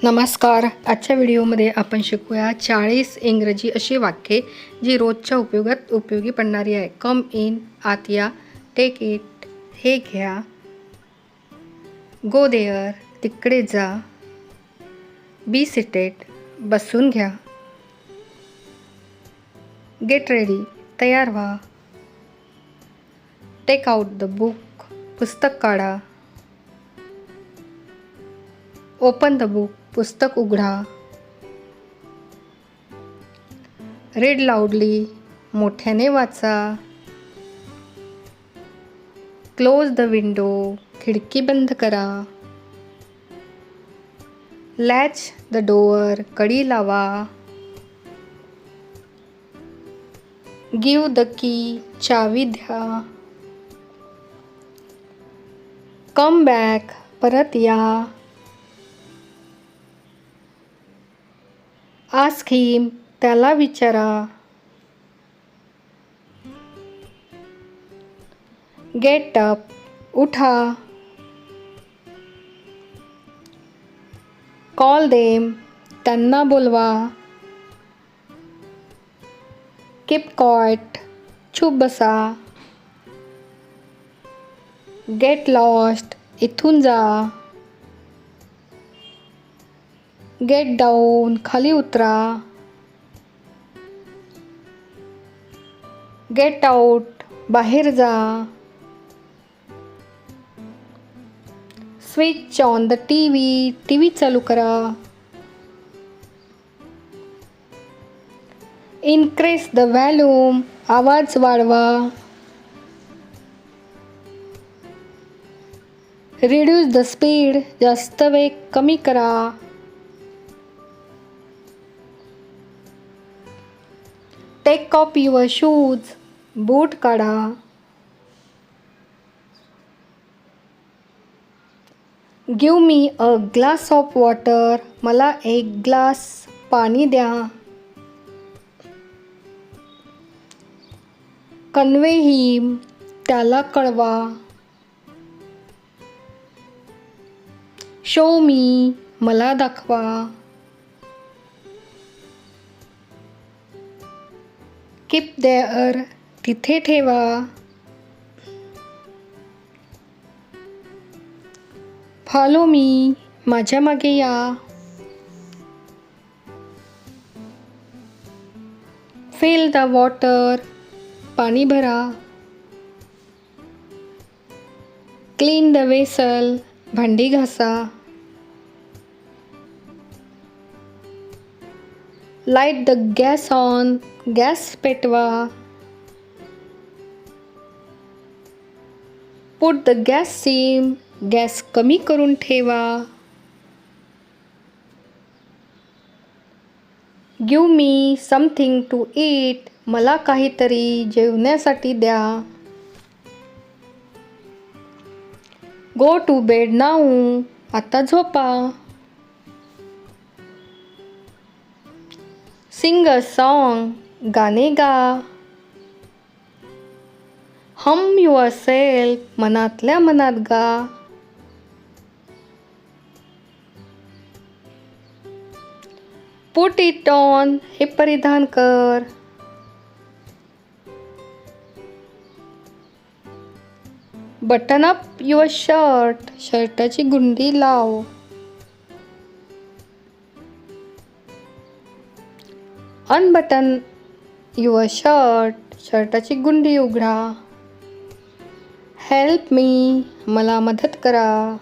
नमस्कार. आजच्या व्हिडिओमध्ये आपण शिकूया चाळीस इंग्रजी अशी वाक्ये जी रोजच्या उपयोगात उपयोगी पडणारी आहे. कम इन आत या टेक इट हे घ्या. गो देअर तिकडे जा. बी सिटेड बसून घ्या. गेट रेडी तयार व्हा. टेक आउट द बुक पुस्तक काढा. ओपन द बुक पुस्तक उघडा. रेड लाऊडली मोठ्याने वाचा. क्लोज द विंडो खिडकी बंद करा. लॅच द डोअर कडी लावा. गिव द की चावी द्या. कम बॅक परत या. आस्क हिम त्याला विचारा. गेट अप उठा. कॉल देम त्यांना बोलवा. किप कॉट चूप बसा. गेट लॉस्ट इथून जा. गेट डाऊन खाली उतरा. गेट आऊट बाहेर जा. Switch on the T V T V चालू करा. इन्क्रीज द व्हॅल्यूम आवाज वाढवा. रिड्यूस द स्पीड जास्त वेग कमी करा. टेक ऑफ युअर शूज बूट काढा give me a glass of water मला एक ग्लास पाणी द्या. कन्वे हिम त्याला कळवा. शो मी मला दाखवा. कीप देअर तिथे ठेवा. फॉलो मी माझ्या मागे या. फिल द वॉटर पाणी भरा. क्लीन द वेसल भांडी घासा. Light the gas on gas पेटवा। Put the gas sim gas कमी करून ठेवा। Give me something to eat मला काहीतरी जेवण्यासाठी द्या। गो टू बेड नाऊ आता झोपा। सिंग अ सॉन्ग गाणे गा. हम युअर सेल्फ मनातल्या मनात गा. पुट इट ऑन हे परिधान कर. बटन अप युअर शर्ट शर्टाची गुंडी लाव. अनबटन युअर शर्ट शर्टाची गुंडी उघडा हेल्प मी मला मदत करा